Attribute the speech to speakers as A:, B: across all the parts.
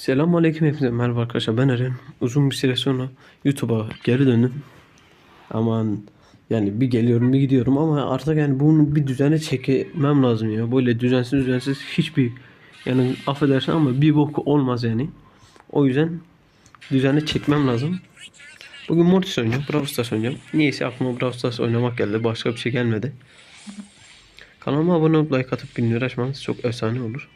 A: Selamünaleyküm hepinize merhaba arkadaşlar ben Eren. Uzun bir süre sonra YouTube'a geri döndüm. Aman yani bir geliyorum bir gidiyorum ama artık yani bunu bir düzene çekmem lazım ya. Böyle düzensiz düzensiz hiçbir yani affedersin ama bir bok olmaz yani. O yüzden düzene çekmem lazım. Bugün Mortis oynayacağım. Brawl Stars oynayacağım. Niyeyse aklıma Brawl Stars oynamak geldi. Başka bir şey gelmedi. Kanalıma abone olup like atıp bildirim açmanız çok efsane olur.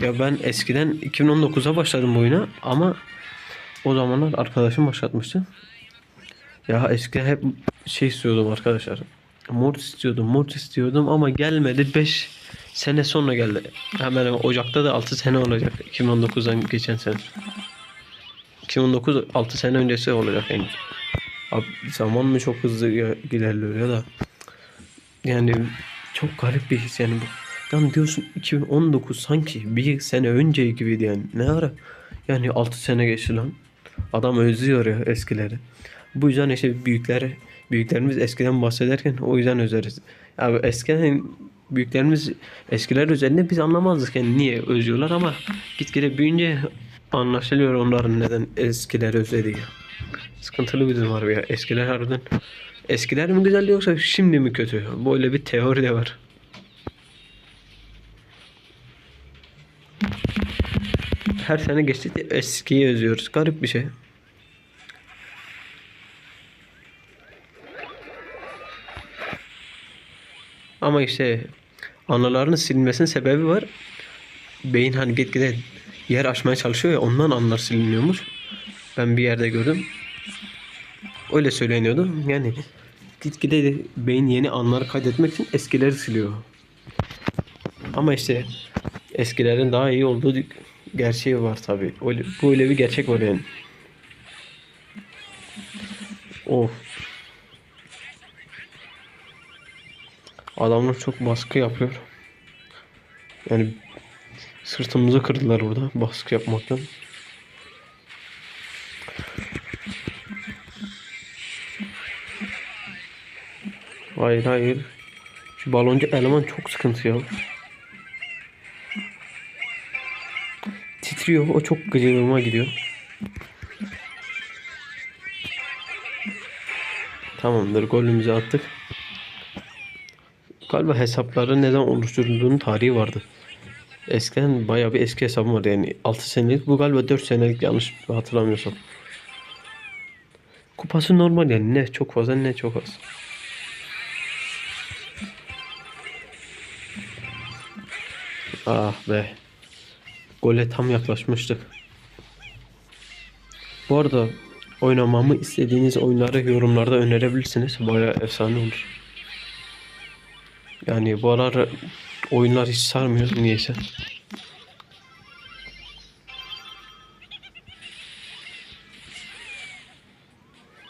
A: Ya ben eskiden 2019'a başladım bu oyuna ama o zamanlar arkadaşım başlatmıştı. Ya eskiden hep şey istiyordum arkadaşlar. Mortis istiyordum, Mortis istiyordum ama gelmedi. 5 sene sonra geldi. Hemen hemen Ocak'ta da 6 sene olacak. 2019'dan geçen sene. 2019 6 sene öncesi olacak yani. Abi zaman mı çok hızlı ilerliyor ya da yani çok garip bir his yani bu. Lan diyorsun 2019 sanki bir sene önce gibiydi yani. Ne ara? Yani 6 sene geçti lan. Adam özlüyor ya eskileri. Bu yüzden işte büyükleri, büyüklerimiz eskiden bahsederken o yüzden özleriz. Abi eskiden büyüklerimiz eskiler üzerinde biz anlamazdık yani niye özlüyorlar ama gitgide büyüyünce anlaşılıyor onların neden eskileri özlediği. Sıkıntılı bir durum var ya. Eskiler harbiden eskiler mi güzeldi yoksa şimdi mi kötü? Böyle bir teori de var. Her sene geçti eskiyi özlüyoruz. Garip bir şey. Ama işte anılarının silinmesinin sebebi var. Beyin hani gitgide yer açmaya çalışıyor ya ondan anılar siliniyormuş. Ben bir yerde gördüm. Öyle söyleniyordu. Yani gitgide de beyin yeni anları kaydetmek için eskileri siliyor. Ama işte eskilerin daha iyi olduğu gerçeği var tabi. Öyle, böyle bir gerçek var yani. Of. Adamlar çok baskı yapıyor. Yani sırtımızı kırdılar burada baskı yapmaktan. Hayır hayır. Şu baloncu eleman çok sıkıntı ya. Titriyor. O çok gıcığıma gidiyor. Tamamdır. Golümüzü attık. Galiba hesapları neden oluşturulduğunun tarihi vardı. Eskiden bayağı bir eski hesabım vardı yani 6 senelik bu galiba 4 senelik yanlış hatırlamıyorsam. Kupası normal yani ne çok fazla ne çok az. Ah be. Gole tam yaklaşmıştık. Bu arada oynamamı istediğiniz oyunları yorumlarda önerebilirsiniz. Bayağı efsane olur. Yani bu aralar oyunlar hiç sarmıyor niyeyse.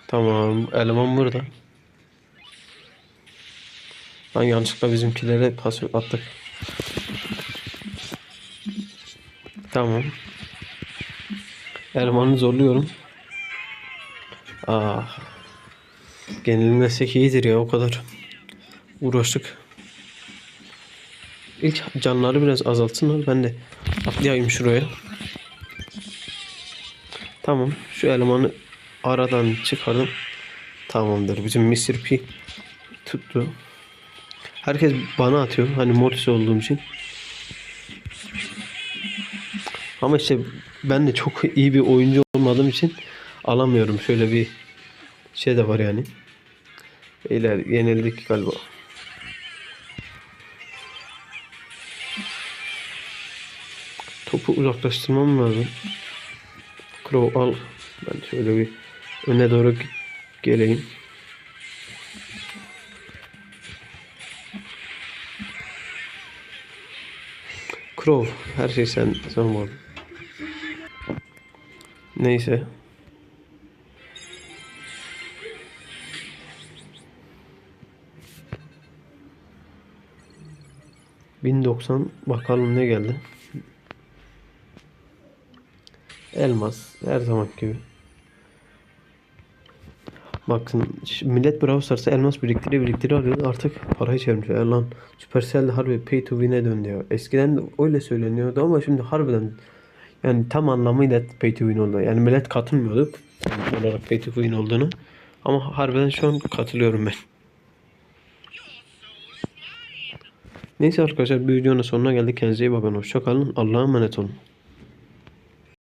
A: Tamam, eleman burada. Lan yanlışlıkla bizimkilere pas attık. Tamam. Elemanı zorluyorum. Ah. Genelinde iyidir ya o kadar. Uğraştık. İlk canları biraz azaltsınlar. Ben de atlayayım şuraya. Tamam. Şu elemanı aradan çıkardım. Tamamdır. Bizim Mr. P tuttu. Herkes bana atıyor. Hani Mortis olduğum için. Ama işte ben de çok iyi bir oyuncu olmadığım için alamıyorum. Şöyle bir şey de var yani. Beyler yenildik galiba. Topu uzaklaştırmam lazım. Crow al. Ben şöyle bir öne doğru geleyim. Crow her şey sen sen var. Neyse. ...1090 bakalım ne geldi. Elmas her zaman gibi. Bakın millet Brawl Stars'a elmas biriktiri biriktiri alıyordu artık parayı çevirmiş. Ya lan Supercell harbi pay to win'e döndü ya. Eskiden de öyle söyleniyordu ama şimdi harbiden yani tam anlamıyla pay to win oldu. Yani millet katılmıyordu olarak pay to win olduğunu. Ama harbiden şu an katılıyorum ben. Neyse arkadaşlar bir videonun sonuna geldik. Kendinize iyi bakın. Hoşça kalın. Allah'a emanet olun.